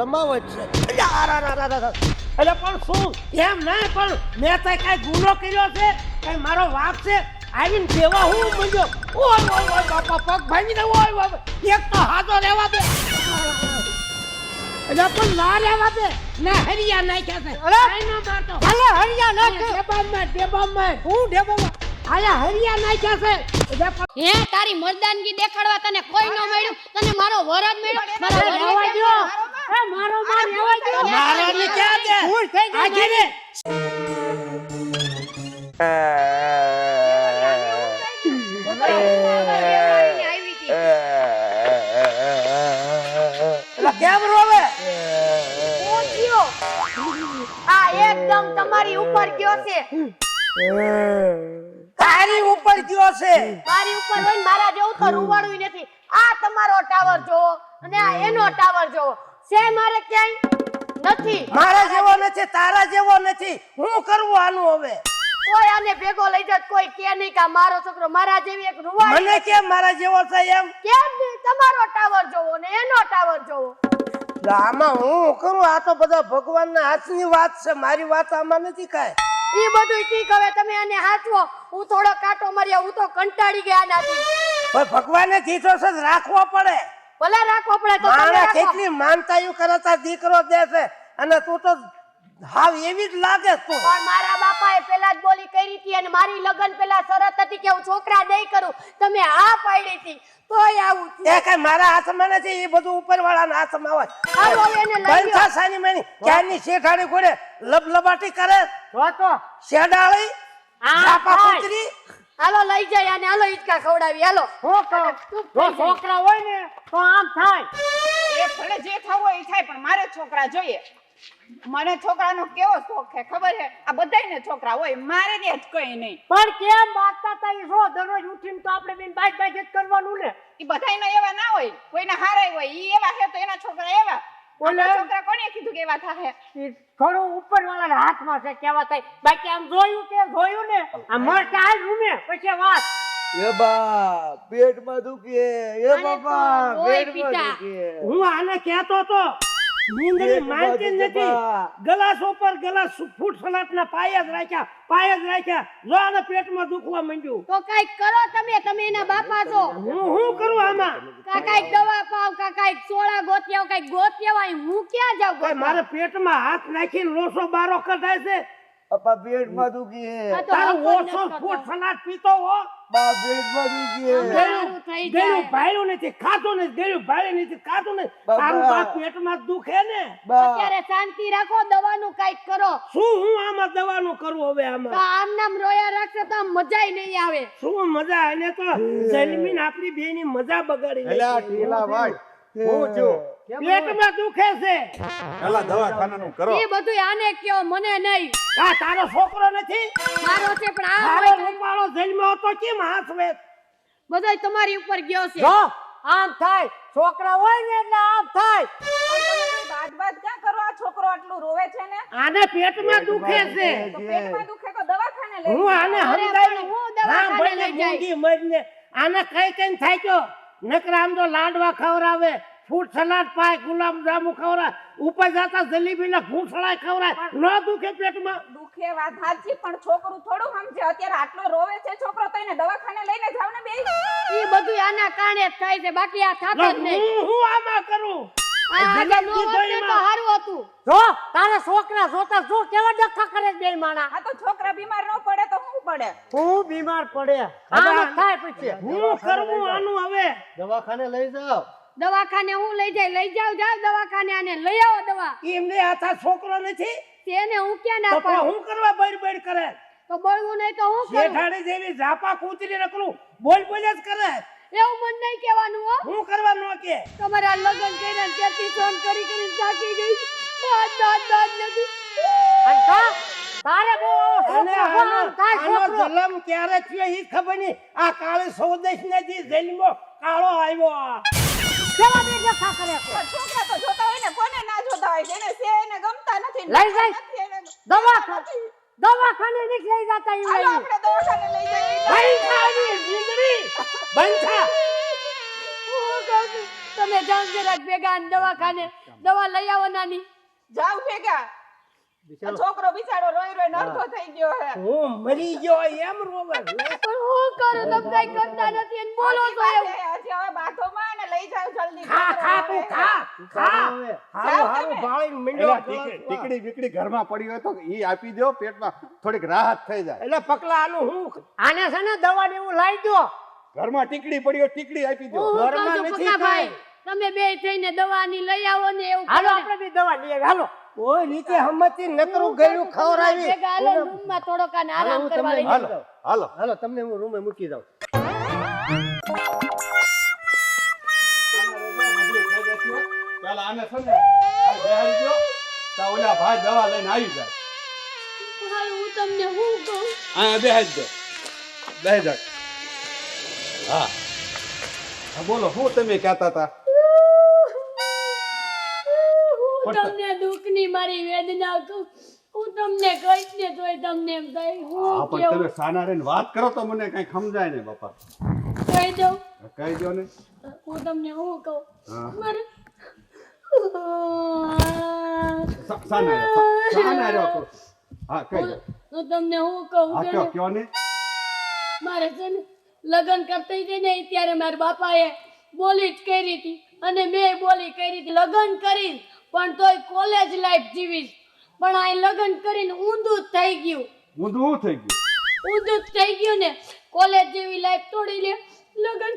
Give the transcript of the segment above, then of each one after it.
જમાવટ છે. એટલે પણ શું? એમ નહીં પણ મેં તો કઈ ગુનો કર્યો છે? કઈ મારો વાપ છે? આવીને દેવા હું મંજો ઓય ઓય ઓય બાપા પગ ભાંગી દે ઓય બાપા. એક તો હાથો રહેવા દે. એટલે પણ ના રહેવા દે. ના હરિયા નાખ્યા છે. અરે! ના મારતો. અલે હરિયા નાખ ડેબામાં ડેબામાં. હું ડેબોમાં? આયા હરિયા નાખ્યા છે. હે તારી મર્દાનગી દેખાડવા તને કોઈ ન મળ્યું? તને મારો વરદ મળ્યો? મારો રહેવા દ્યો. એ મારો માર રહેવા દ્યો. મારો ને ક્યાં દે ભૂલ થઈ ગઈ આજે કેમ રોવે આ એકદમ તમારી ઉપર ગયો છે. તારી ઉપર ગયો છે. મારી ઉપર હોય મારા જેવું તો રૂવાડું નથી. આ તમારો ટાવર જોવો અને આ એનો ટાવર જોવો છે મારે ક્યાંય? નથી. મારા જેવો નથી તારા જેવો નથી. હું કરવું આનું હવે? કોઈ આને ભેગો લઈ જત કોઈ કે નહીં કે મારો છોકરો મારા જેવી એક રૂવાડ મને કેમ મારા જેવો છે એમ? કેમ નહીં? તમારો ટાવર જોવો ને એનો ટાવર જોવો આમાં હું કરું? આ તો બધા ભગવાનના હાથની વાત છે. મારી વાત આમાં નથી કાંઈ. ઈ બધું ઠીક. હવે તમે આને હાચવો. હું થોડો કાંટો માર્યા હું તો કંટાળી ગયા નાથી પણ ભગવાને કીધો છે રાખવો પડે. ભલે રાખવો પડે તો. કેટલી માનતાયું કરે તાર દીકરો દે છે અને તું તો હાવ એવી જ લાગે તો. પણ મારા બાપાએ પેલા જ બોલી કરી હતી અને મારી લગન પેલા શરત હતી કે હું છોકરા નહીં કરું. તમે આ પાડી હતી. તોય આવું. એ કઈ મારા હાથમાં નથી એ બધું ઉપરવાળાના હાથમાં હોય. હાલો એને. બંધા સાની માની ક્યારની શેઠાડી ઘોડે લબલબાટી કરે? તો તો શેડાળી આ ચાપા હાલો લઈ જાય અને હાલો ઈટકા ખવડાવી. હાલો. હું કહું. છોકરા હોય ને તો આમ થાય. એ ભલે જે થવું હોય એ થાય પણ મારે છોકરા જોઈએ. મને છોકરાનો કેવો શોખ છે? ખબર છે? આ બધાયને છોકરા હોય મારે ને જ કઈ નહીં. પણ કેમ માગતા તા એ? જો દરરોજ ઉઠીને તો આપણે બેન બાઈક બાઈક જ કરવાનું ને. એ બધાયનો એવા ના હોય. કોઈને હારાય હોય ઈ એવા છે તો એના છોકરા એવા. ઓલે. છોકરા કોને કીધું કે એવા થાય ઈ થોડું ઉપર વાળાના હાથમાં છે કેવા થાય. બાકી આમ જોયું કે જોયું ને આ મળતા હાલ રૂમે પછી વાત. એ બા પેટમાં દુખે. એ બાપા પેટમાં દુખે. હું આને કહેતો તો પેટમાં માનતી જ દુખે નથી. બા. ગલાસ ઉપર ગલાસ ફૂટ સલાટના પાયા જ રાખ્યા પાયા જ રાખ્યા. જો આને પેટમાં દુખવા માંડ્યું. તો કંઈક કરો તમે તમે એના બાપા છો. હું શું કરું આમાં? કા દવા પાવ કા સોળા ગોતી આવો કંઈક હું ક્યાં જાઉં ભાઈ મારે પેટમાં હાથ નાખીને લોસો બારો કઢાય છે અપા પેટમાં દુખી આ તારો ઓછો ફૂટ સલાટ પીતો હો. બા પેટમાં દુખે સારું જાય ગળ્યું જાય. નથી ખાતું નથી ગળ્યું ભાળ્યું નથી ખાતું નથી. તારું બાપ પેટમાં દુખે ને? અત્યારે શાંતિ રાખો દવાનું કાઈક કરો. શું હું આમાં દવાનું કરું હવે તો આમ નામ રોયા રાખશે તો આમ મજાય નહીં આવે. શું મજા? એને તો જન્મીન આપણી બેની મજા બગાડી એલા નાખી. ઢીલા ભાઈ. હું. જો પેટમાં દુખે છે. એલા દવાખાનાનું કરો. એ બધું આને કયો મને નહીં. આ તારો છોકરો નથી? મારો છે પણ આ રૂપાળો જન્મ્યો હતો કેમ હાથ વેત? બધોય તમારી ઉપર ગયો છે. જો આમ થાય. છોકરા હોય ને એટલે આમ થાય. બાદ બાદ ક્યાં કરો? આ છોકરો આટલું રોવે છે ને? આને પેટમાં દુખે છે. તો પેટમાં દુખે તો દવાખાને લઈ હું આને પણ હું દવાખાને લઈ જાય. આને કઈ કઈ થાય ગયો નકરા આમ તો લાડવા ખવડાવે. ફૂટ સલાડ પાય ગુલાબ જામુ ખવરાય ઉપર જતા જલેબી ના ઘૂંસળા ખવરાય ન દુખે પેટમાં. દુખે વાત સાચી પણ છોકરું થોડું સમજે. અત્યારે આટલો રોવે છે છોકરો તો એને દવાખાને લઈને જાવ ને બે ઈ બધું આના કારણે જ થાય છે બાકી આ થાત જ નહીં. હું હું આમાં કરું? છોકરા જોતા જો કેવા ડખા કરે છે બે માણા? આ છોકરા બીમાર ન પડે તો શું પડે? હું બીમાર પડે. હું કરવું આનું હવે. દવાખાને લઈ જાઓ. દવાખાને હું લઈ જાય લઈ જાવ જાવ દવાખાને આને લઈ આવો દવા. એમને આથા છોકરો નથી? તેને હું ક્યાં ના પાડું? હું કરવા બળ બળ કરે? તો બોલવું નહીં તો હું કરું? જેઠાણી જેવી ઝાપા કૂતરી રખલું બોલ બોલ જ કરે. એવું મન નહીં કહેવાનું હો. હું કરવાનું નો કે? તમારા લગ્ન કરીને ત્યાંથી ફોન કરી કરી થાકી ગઈ. દાદ દાદ દાદ નથી. અંકા તારે બહુ આનો ક્યારે થયો એ ખબર નહીં. આ કાળી સૌદેશ ને જે જન્મો કાળો આવ્યો આ. કેવા બે ડખા કરે છે. છોકરા તો જોતા હોય ને કોને ના જોતા હોય? જેને છે એને ગમતા નથી લઈ જાય. નથી દવાખાને લઈ જતા ઈ હાલો. આપણે દવાખાને લઈ જઈએ. જીંદડી બંધ તમે જાવ જરાક ભેગા દવાખાને. દવા લઈ આવો નાની. જાવ ભેગા. છોકરો બિચારો રોઈ રોઈ નરખો થઈ ગયો હે. હું મરી ગયો એમ રોવે. પણ હું કરું? તમે કઈ કરતા નથી અને બોલો હજી એમ. વાતે, હજી હવે બાથોમાં ને લઈ જાવ જલ્દી. ખા ખા તું ખા ખા. જાઓ હારું હારું તમે. ભાળી ટીકડી ટીકડી બીકડી ઘરમાં પડી હોય તો ઈ આપી દો પેટમાં થોડીક રાહત થઈ જાય. એટલે પકલા આનું હું આને છે ને દવા ને એવું લાવી દો ઘરમાં ટીકડી પડી હોય ટીકડી આપી દો ઘરમાં નથી તમે બે થઈને દવાની લઈ આવો ને એવું હાલો આપણે બી દવા લઈ હાલો. કોઈ રીતે હમતી નકરું ગયું ખવરાવી હાલો રૂમમાં થોડોક આને હાલો, આરામ કરવા તમને લઈ હાલો હાલો. હાલો તમને હું રૂમે મૂકી દઉં. પેલા આને છે ને આ દ્યો, તા ઓલા ભાઈ દવા લઈને આવી જાય. હાલ હું તમને હું કહું? આ બેહાડી દો બેહી હા. હા બોલો શું તમે કહેતા હતા? હું તમને દુઃખની મારી વેદના કહું. હું તમને કહીશ ને તોય તમને એમ થાય. હા હું પણ તમે કેવું? સાના રહીને વાત કરો તો મને કઈ સમજાય ને બાપા. કહી દઉં. કહી દો ને. હું તમને હું કહું? હા. મારે સા- સાના રહ્યો, સા- સાના રહ્યો તો. હા કહી દો હું તમને શું કહું હા છે કયો ને, કયો ને. મારે છે ને લગ્ન કરતી હતી ને ત્યારે મારા બાપાએ બોલી જ કરી હતી. અને મેં બોલી કરી હતી લગ્ન કરીશ પણ તોય કોલેજ લાઈફ જીવીશ. પણ આ લગ્ન કરીને ઊંધું થઈ ગયું. ઊંધું થઈ ગયું? ઊંધું થઈ ગયું ને. કોલેજ જેવી લાઈફ તોડી લે. લગ્ન.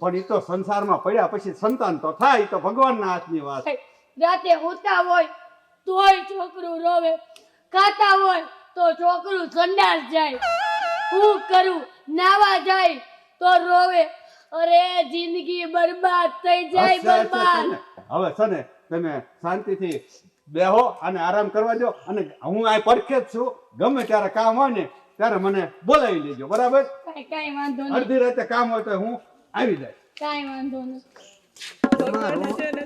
પણ એ તો સંસારમાં પડ્યા પછી સંતાન તો થાય તો ભગવાનના હાથની વાત. રાતે હોતા હોય તોય છોકરું રોવે. ખાતા હોય તો છોકરું સંડાસ જાય. હું કરું? નાવા જાય તો રોવે. અરે જિંદગી બરબાદ થઈ જાય બરબાદ. હવે છે ને તમે શાંતિથી બેહો અને આરામ કરવા દો. અને હું આ પરખે જ છું. ગમે ત્યારે કામ હોય ને ત્યારે મને બોલાવી લેજો. બરાબર? કાંઈ કાંઈ વાંધો નહીં. અડધી રાતે કામ હોય તો હું આવી જાય. કઈ વાંધો નહીં.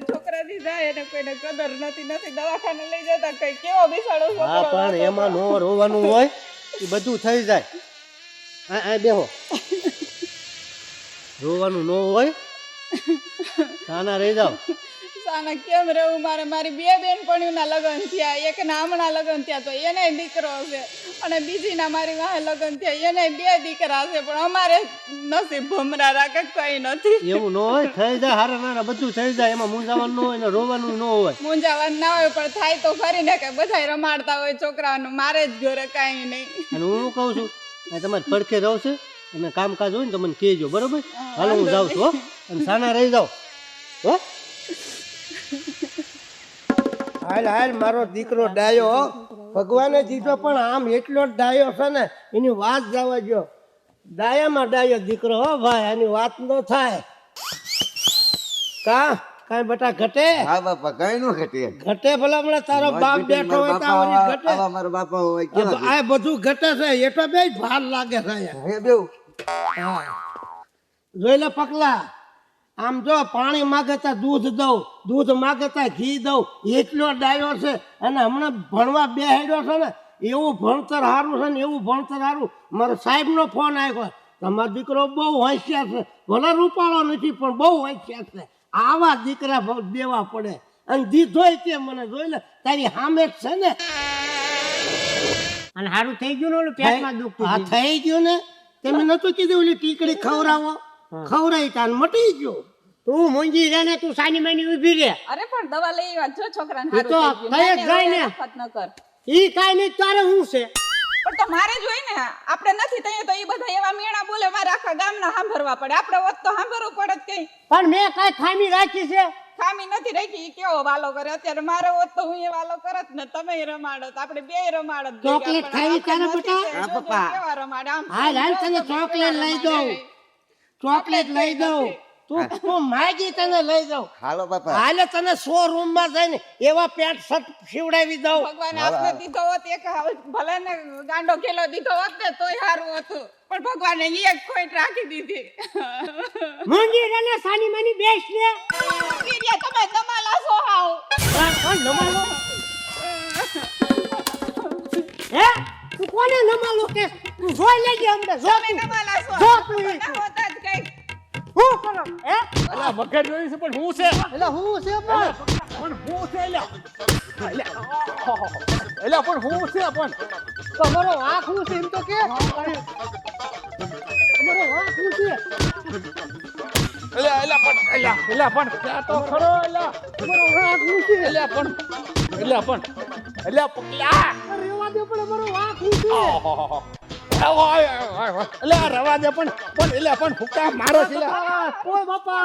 છોકરા છે જાય એને કોઈને કદર નથી નથી દવાખાને લઈ જતા કઈ કેવો બિસાડો હા પણ એમાં નો રોવાનું હોય એ બધું થઈ જાય. આ આ બેહો. રોવાનું ન હોય સાના રહી જાઓ. સાના કેમ રહેવું મારે મારી બે બેનપણીઓના લગ્ન થયા. એકના હમણાં લગ્ન થયા તો એને દીકરો છે અને બીજીના મારી વાહે લગ્ન થયા. એને બે દીકરા છે પણ અમારે નસીબ ભમરા રાખે કઈ નથી. એવું ન હોય? થઈ જાય. હારા નાના બધું થઈ જાય. એમાં મૂંઝાવાનું ન હોય ને રોવાનું ન હોય. મૂંઝાવાનું ના હોય પણ થાય તો ફરી ને કે બધા રમાડતા હોય છોકરાઓનું. મારે જ ઘરે કાંઈ નહીં. અને હું કહું છું? તમારે પડખે રહો છે. અને કામકાજ હોય ને તો મને કહેજો. બરોબર? હાલો હું જાઉં છું અને સાના રહી જાઓ. હો. હાલ હાલ મારો દીકરો ડાયો ભગવાને દીધો પણ આમ એટલો જ ડાયો છે ને એની વાત જવા જો ડાયામાં ડાયો દીકરો હો ભાઈ આની વાત ન થાય. કા? કાંઈ બટા ઘટે? હા બાપા કઈ નું ઘટે. ઘટે ભલા હમણાં તારો બાપ બેઠો હોય તો આવડી ઘટે? આવા મારો બાપા હોય કે આ બધું ઘટે છે એ તો બે ભાર લાગે છે. હે. બેવ જોઈ લે પકલા આમ જો પાણી માગતા દૂધ દઉં દૂધ માગતા ઘી દઉં એટલો ડાયો છે અને હમણાં ભણવા બેહાડ્યો છે ને એવું ભણતર સારું છે ને એવું ભણતર સારું મારો સાહેબનો ફોન આવ્યો તમારો દીકરો બહુ હોશિયાર છે. ભલે રૂપાળો નથી પણ બહુ હોશિયાર છે. આવા દીકરા દેવા પડે. અને દીધોય તે મને જોઈ લે તારી સામે જ છે ને. અને સારું થઈ ગયું ને ઓલું પેટમાં દુખતું હા. થઈ ગયું ને. તમે નતું કીધું ઓલી ટીકડી ખવડાવો? ખવડાવી તાન મટી ગયો. તું મુંજી રે ને તું સાની માની ઊભી રે. અરે પણ દવા લઈ આવ્યા જો છોકરાને એ તો થઈ જ જાય ને. વખત ન કર. ઈ કાઈ નહીં તારે હું છે? પણ તો મારે જ હોય ને આપણે નથી તઈએ તો ઈ બધા એવા મેણા બોલે મારા આખા ગામના સાંભળવા પડે. આપણે ઓત તો સાંભળવું પડે જ કઈ. પણ મેં કાંઈ ખામી રાખી છે? ખામી નથી રાખી ઈ કેવો વાલો કરે? અત્યારે મારો ઓત તો હું એ વાલો કરત ને તમે રમાડત આપણે બે રમાડો ચોકલેટ ખાઈ તારે બેટા? હા, પપ્પા. કેવા રમાડે આમ હાલ હાલ તને ચોકલેટ લઈ દઉં. ચોકલેટ લઈ દઉં. તું તું માગી તને લઈ દઉં હાલો બાપા. હાલે તને શો રૂમમાં જઈને એવા પેન્ટ શર્ટ સીવડાવી દઉં. ભગવાન આપને દીધો હોત એક ભલે ને ગાંડો કેલો દીધો હોત ને તોય સારું હતું. પણ ભગવાને એક ખોટ રાખી દીધી. સાની માની બેસ ને. તમે દમાલા છો હાવ. નમાલો. હે? તું કોને નમાલો કે? તું જોઈ લેજે અમને જો તું. દમાલા છો. જો તું શું કરો હે અલ્યા વગર જોયું છે પણ હું છે? એટલે હું છે પણ? પણ હું છે એલા અલ્યા પણ હું છે પણ. તમારો વાંક હું છે એમ તો કે? તમારો વાંક હું છે? અલ્યા અલ્યા પણ અલ્યા અલ્યા પણ ત્યાં તો ખરો અલ્યા તમારો વાંક હું છે? અલ્યા પણ અલ્યા પણ અલ્યા પકલા રેવા દે પણ અમારો વાંક હું છે? અલ્યા રવા દે પણ પણ અલ્યા પણ હુકા મારો છે અલ્યા. બાપા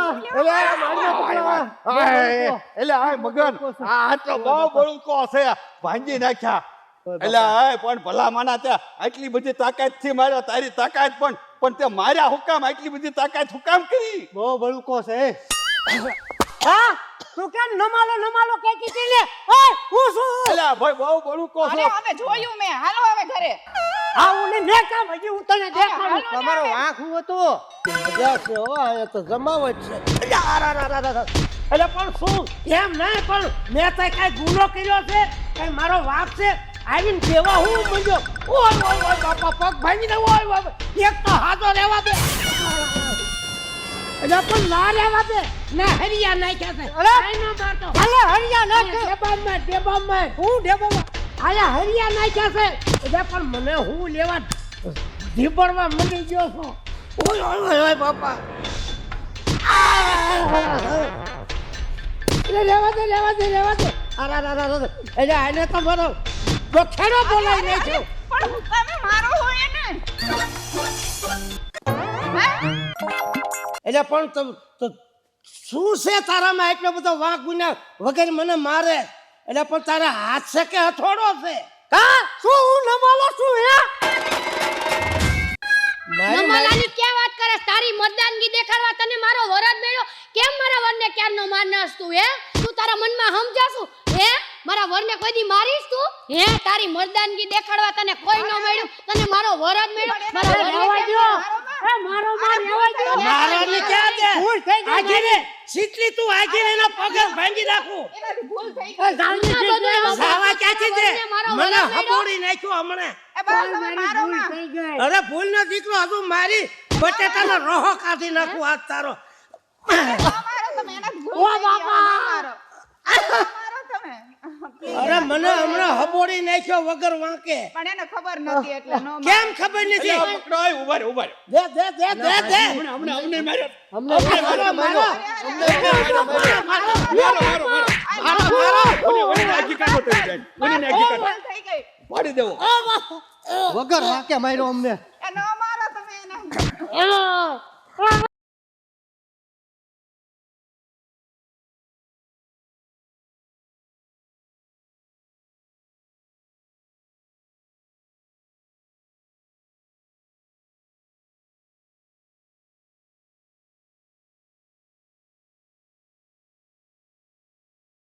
અલ્યા અલ્યા આ મગન આ તો બહુ બળુકો છે ભાંગી નાખ્યા. એટલે આય પણ ભલા માના ત્યાં આટલી બધી તાકાતથી માર્યો તારી તાકાત પણ પણ તે માર્યા હુકામ આટલી બધી તાકાત હુકામ કરી. બહુ બળુકો છે હા? તું કેમ નમાલો નમાલો કે કીધી લે? ઓય હું શું અલ્યા ભાઈ બહુ બોલું કો છો. અમે જોયું મેં. હાલો હવે ઘરે. આ હું ને ને કામ હજી હું તને દેખાડું. તમારો આંખ હું હતો? મજા છે હો આ તો જમાવટ છે. અલ્યા, આ રા, રા, રા, રા, રા. એટલે પણ શું? એમ નહીં પણ મેં તો કઈ ગુનો કર્યો છે? કઈ મારો વાપ છે? આવીને કેવા હું મંજો ઓય ઓય ઓય બાપા પગ ભાંગી દે ઓય બાપા એક તો હાથો રહેવા દે. એટલે પણ ના રહેવા દે. ના હરિયા નાખ્યા છે. અરે! મારતો. હાલે હરિયા નાખ. ડેબામ હું હરિયા નાખ્યા છે. એટલે પણ મને હું લેવા ધીબડવા મળી ગયો છો? ઓય ઓય ઓય બાપા. એટલે લેવા દે લેવા દે લેવા દે. અરે અરે અરે અરે. એટલે આને તો મારો દોખેડો બોલાવી નાખ્યો પણ હું તમે મારો હોય ને. હે? એટલે પણ શું છે તારામાં એટલો બધો વાંક ગુના વગર મને મારે? એટલે પણ તારા હાથ છે કે હથોડો છે? કા? શું હું નમાલો છું હે? નમાલાની કે વાત કરે? તારી મતદાનગી દેખાડવા તને મારો વરદ મેળ્યો? કેમ મારા વરને ક્યારનો મારનાસ તું હે? તું તારા મનમાં સમજાશું? મારા વરને કોઈ દી મારીશ તું? હે તારી મર્દાનગી દેખાડવા તને કોઈ ન મળ્યું. તને મારો વર જ મળ્યો. મારા રહેવા. મારો? એ મારો? માર રહેવા દ્યો. મારાની ક્યાં દે ભૂલ થઈ ગઈ આગીને સીટલી તું આગીને એના પગ ભાંગી નાખું. ભૂલ થઈ ગઈ. ના જે જે સાવા ક્યાંથી દે મારો મને હબોડી નાખ્યો હમણે. એ બસ હવે મારો ભૂલ થઈ ગઈ. અરે ભૂલ નો દીકરો હજુ મારી બટેટાનો રોહો કાઢી નાખું હાથ તારો. મારો. ઓ બાપા. મારો મારો અરે મને હમણાં હબોડી નાખ્યો વગર વાંકે પણ એને ખબર નથી એટલે નો કેમ ખબર નથી પકડો આય, ઊભા રહો, ઊભા રહો. દે દે દે દે દે હમણાં હમણે હમણે માર્યો અમને મારો મારો મારો મારો મારો ઓને ઓને નાખી કાઢો તમે જાય. ઓને નાખી કાઢો થઈ ગઈ પાડી દેવો વગર વાંકે માર્યો અમને નો મારો તમે એને